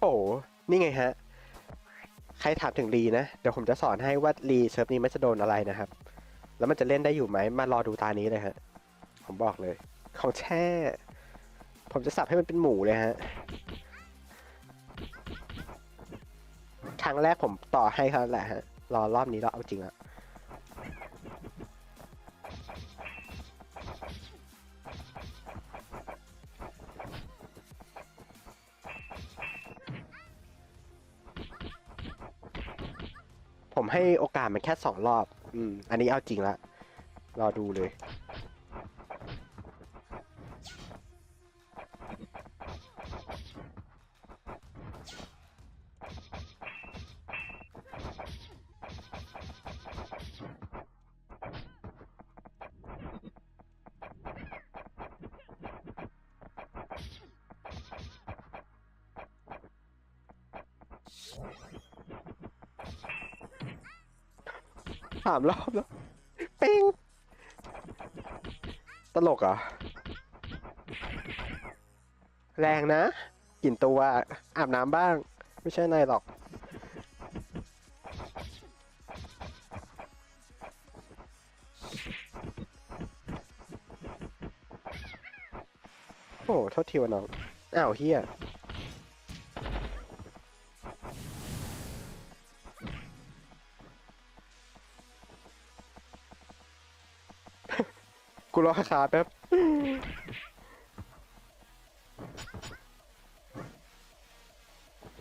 โอ้นี่ไงฮะ ใครถามถึงรีนะ เดี๋ยวผมจะสอนให้ว่ารีเซิร์ฟนี้มันจะโดนอะไรนะครับ แล้วมันจะเล่นได้อยู่ไหม มารอดูตานี้เลยฮะ ผมบอกเลย ของแช่ ผมจะสับให้มันเป็นหมูเลยฮะ ครั้งแรกผมต่อให้เขาแหละฮะ รอรอบนี้เราเอาจริงอะ ผมให้โอกาสมันแค่สองรอบ อืม อันนี้เอาจริงละ รอดูเลย สามรอบแล้ว เป้ง ตลกเหรอแรงนะกลิ่นตัวอาบน้ำบ้าง ไม่ใช่นายหรอก โอ้โทษทีวะน้อง อ้าวเฮีย กูรอขาแป๊บ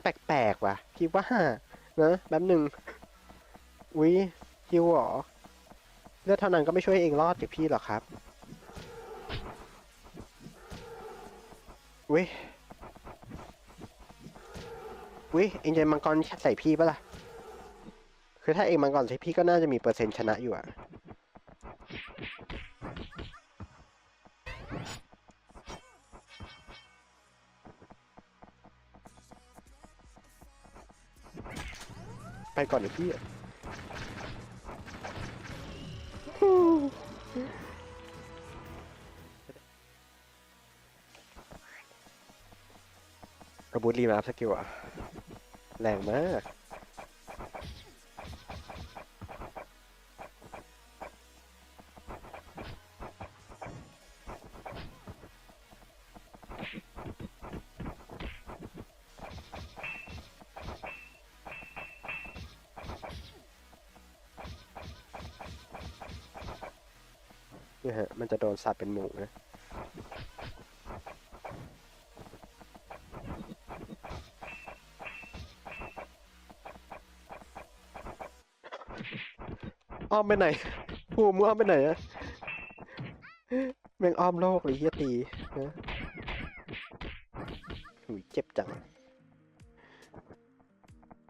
แปลกๆว่ะพี่ว่านะแป๊บหนึ่งวิฮิวเหรอเลือดเท่านั้นก็ไม่ช่วยเองรอดจากพี่หรอกครับวิวิเองจะมังกรใส่พี่ปะล่ะคือถ้าเองมังกรใส่พี่ก็น่าจะมีเปอร์เซ็นต์ชนะอยู่อะ ไปก่อนเดี๋ยวพี่กระบูดรีมาอัพสกิลอะแรงมาก นี่ฮะ มันจะโดนสับเป็นหมูนะอ้อมไปไหนภูมิมึงอ้อมไปไหนอะแม่งอ้อมโลกเลยเฮียตีนะหุยเจ็บจัง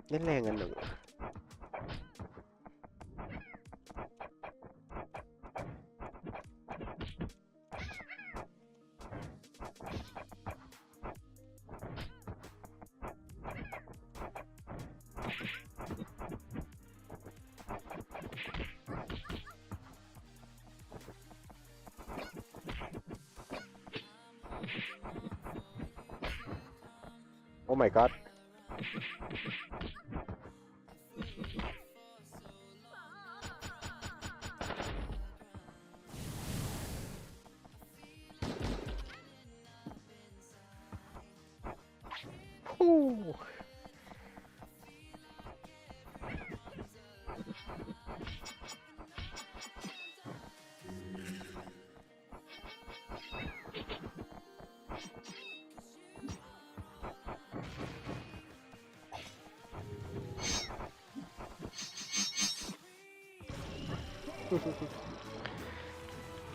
เล่นแรงกันหนู Oh my god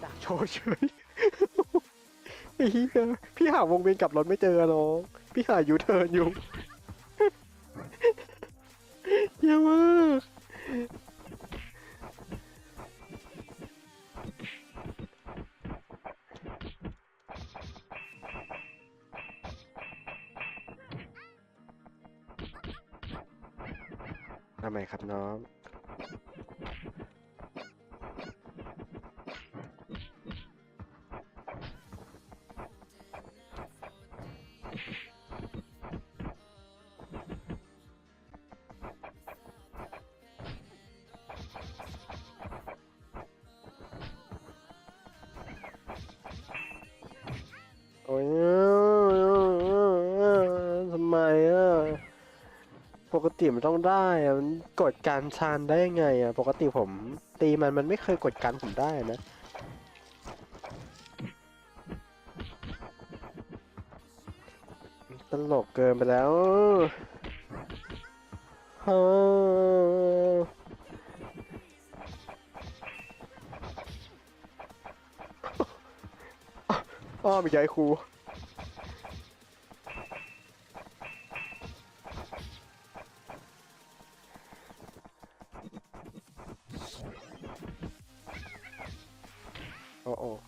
ดักโชว์เฉยไอ้เหี้ยพี่หาวงเวียนกลับรถไม่เจอน้องพี่หายูเทิร์นอยู่เยอะมากทำไมครับน้อง กติมันต้องได้อะมันกดการชานได้ยังไงอะปกติผม ตีมันมันไม่เคยกดการผมได้นะ ตลกเกินไปแล้วฮ่าอ้อมีใจครู có ổ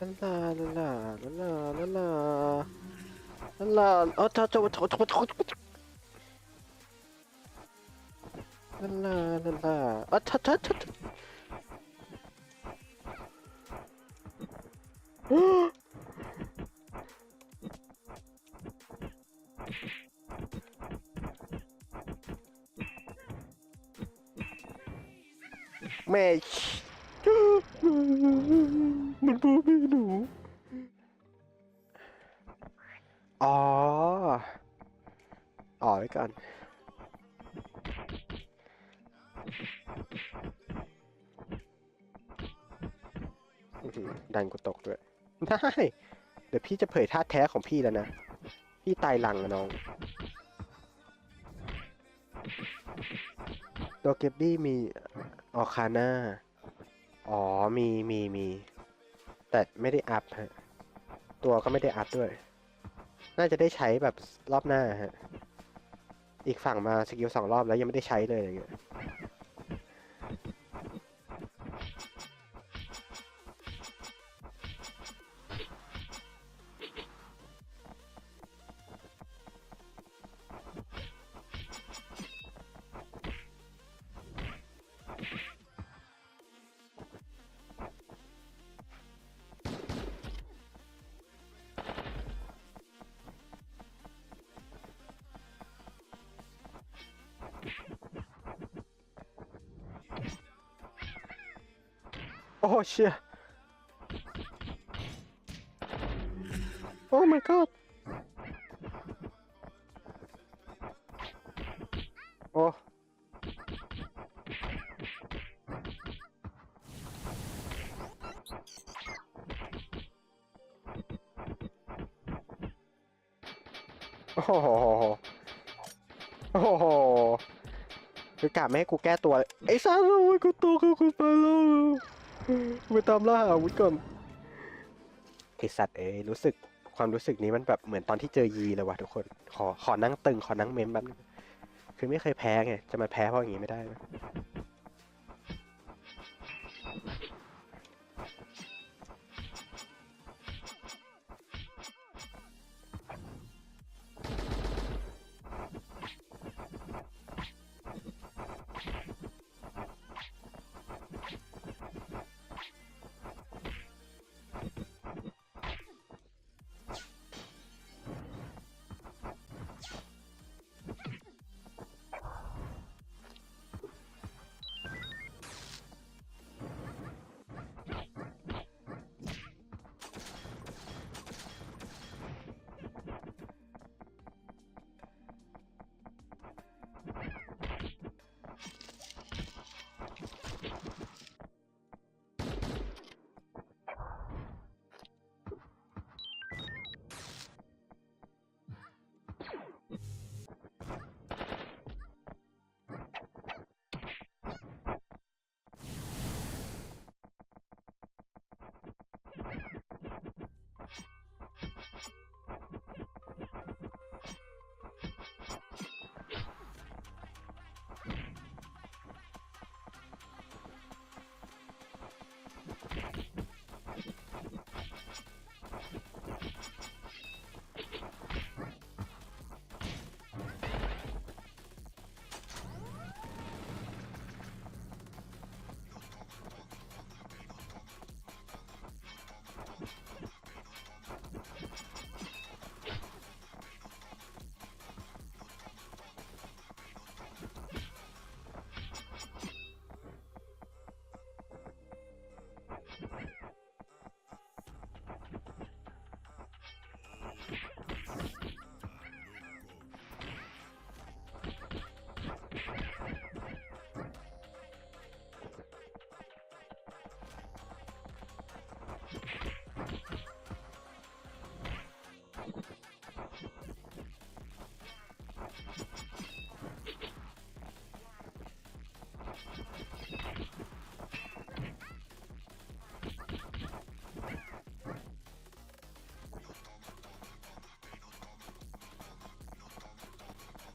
La la la la la la la. لا هات لا لا لا ماشي. อ๋ออ๋อไว้ก่อน ดันกูตกด้วยได้เดี๋ยวพี่จะเผยท่าแท้ของพี่แล้วนะ พี่ตายหลังอะน้อง ตัวเก็บบี้มีออคาน่า อ๋อ มีมีมี แต่ไม่ได้อัพฮะ ตัวก็ไม่ได้อัพด้วย น่าจะได้ใช้แบบรอบหน้าฮะ อีกฝั่งมาสกิลสองรอบแล้วยังไม่ได้ใช้เลยอย่างเงี้ย อ้เชี่ยโอ้ my god โอ้โอ้โหโอ้โหคือกะไม่ให้กูแก้ตัวไอ้ซ่าโอ้ยกูโตกูกูไปแล้ว กูไปตามล่าอาวุธก่อนไอสัตว์เอ้ยรู้สึกความรู้สึกนี้มันแบบเหมือนตอนที่เจอยีเลยว่ะทุกคน ขอขอนั่งตึงขอนั่งเมมแบบนึงคือไม่เคยแพ้ไงจะมาแพ้เพราะอย่างงี้ไม่ได้นะ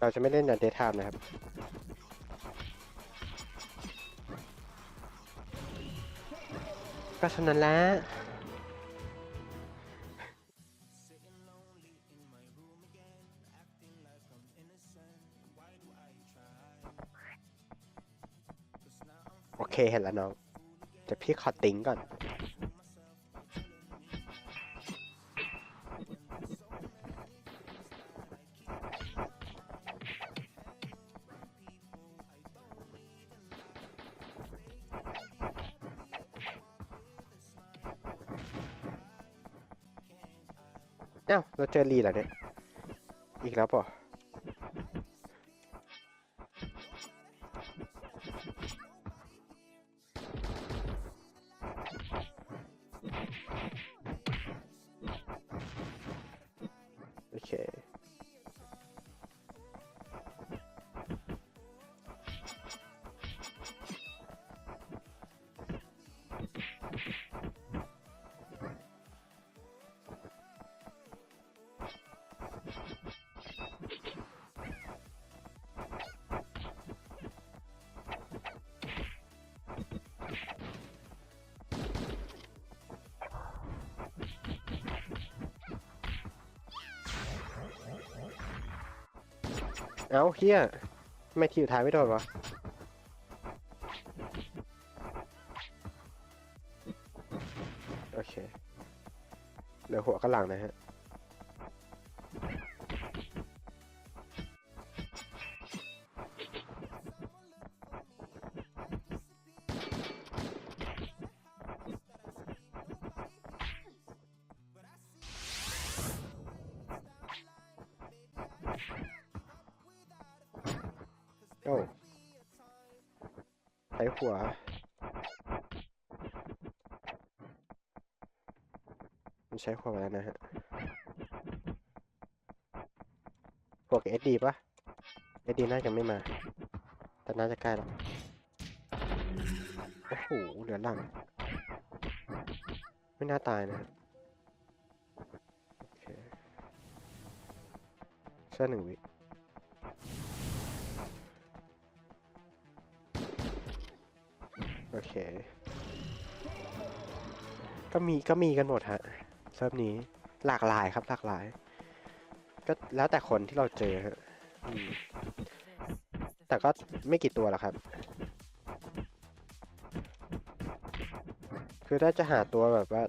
เราจะไม่เล่นยันเดทามนะครับ ก็ฉะนั้นแล้วโอเคเห็นแล้วน้องเดี๋ยวพี่ขอติ้งก่อน อ้าเราเจอลีแล้วเนี่ย อีกแล้วป่ะ เอ้าเฮียไม่ทีสุดท้ายไม่โดนวะโอเคเหลือหัวกับหลังนะฮะ ใช้หัวมาแล้วนะฮะ พวกเอสดีปะเอสดีน่าจะไม่มา แต่น่าจะใกล้แล้ว โอ้โห เหลือหลัง ไม่น่าตายนะฮะโอเคเชื่อหนึ่งวิโอเค ก็มีก็มีกันหมดฮะ ซิร์ฟนี้หลากหลายครับหลากหลาย ก็แล้วแต่คนที่เราเจอฮะแต่ก็ไม่กี่ตัวหรอกครับ คือถ้าจะหาตัวแบบว่า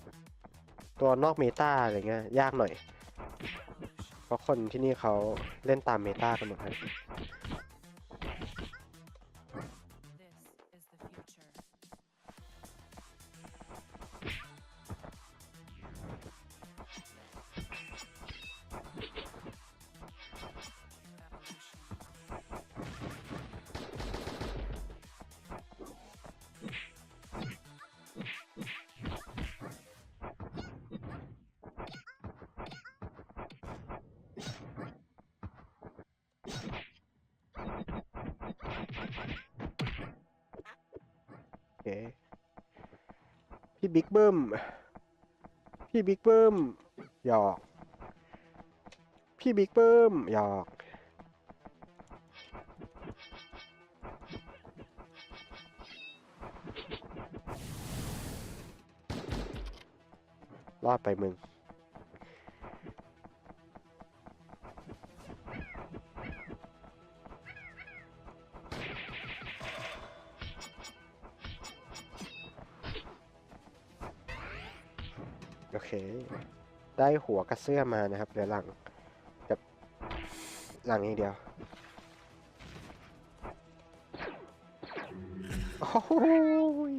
ตัวนอกเมตาอะไรเงี้ยยากหน่อย เพราะคนที่นี่เขาเล่นตามเมตากันหมดฮะ This พี่บิ๊กเบิ้ม พี่บิ๊กเบิ้ม หยอก พี่บิ๊กเบิ้ม หยอก รอดไปมึง ได้หัวกับเสื้อมานะครับเหลือหลังกับหลังอย่างเดียว โอ้ย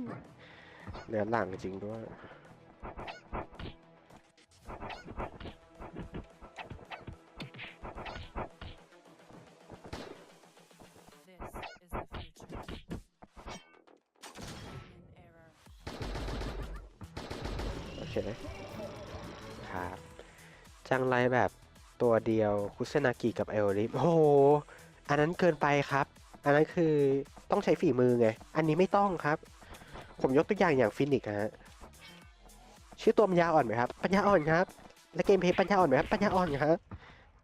เหลือหลังจริงด้วยโอเค ครับ จังไรแบบตัวเดียวคุซนากิกับเอลริฟโอ้โห อันนั้นเกินไปครับ อันนั้นคือต้องใช้ฝีมือไง อันนี้ไม่ต้องครับ ผมยกตัวอย่างอย่างฟินิกฮะชื่อตัวปัญญาอ่อนไหมครับ ปัญญาอ่อนครับ และเกมเพลย์ปัญญาอ่อนไหมครับ ปัญญาอ่อนครับ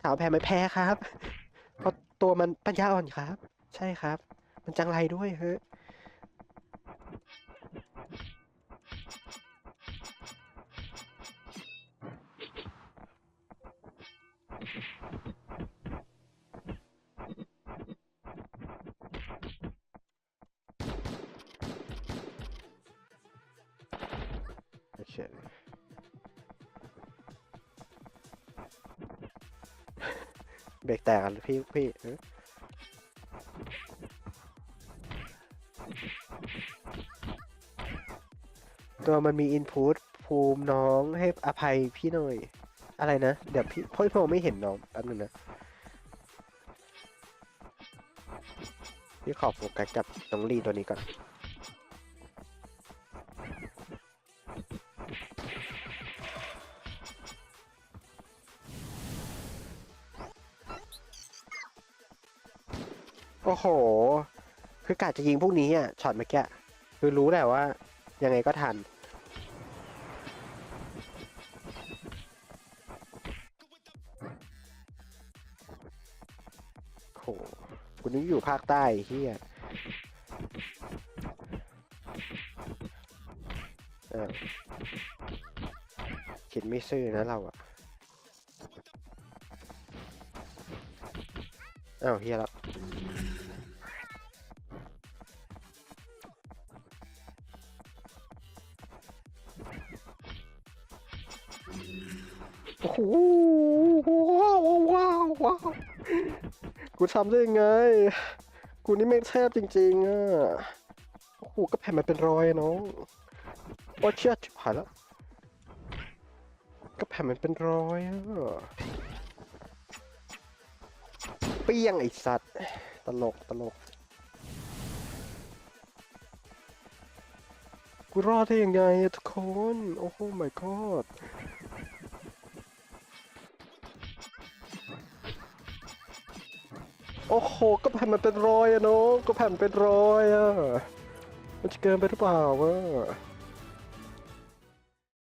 ถามแพ้ไหมแพ้ครับ เพราะตัวมันปัญญาอ่อนครับ ใช่ครับ มันจังไรด้วยเฮ้ ยโอเคเบรกแตกกันพี่พี่ตัวมันมีอินพุตภูมิน้องให้อภัยพี่หน่อย อะไรนะ เดี๋ยวพี่พ่อพ่อไม่เห็นน้องแป๊บนึงนะ พี่ขอโฟกัสกับน้องลีตัวนี้ก่อน โห คือกะจะยิงพวกนี้อะช็อตเมื่อกี้คือรู้แหละว่า ยังไงก็ทัน โหกูนึกอยู่ภาคใต้เฮียอ้าวคิดไม่ซื่อนะเราอะอ้าวเฮียแล้ว กูทำได้ยังไง กูนี่ไม่งแทบจริง ๆอะโอ้โหก็แผ่นมันเป็นรอยน้องโอ้เชี่ยชิบหายแล้ว ก็แผ่นมันเป็นรอยอะเปี้ยงไอสัตว์ ตลกตลก กูรอดได้ยังไงทุกคน โอ้โห my god โอ้โห ก็แผ่นมันเป็นรอยอะน้องก็แผ่นเป็นรอยอะมันจะเกินไปหรือเปล่าวะ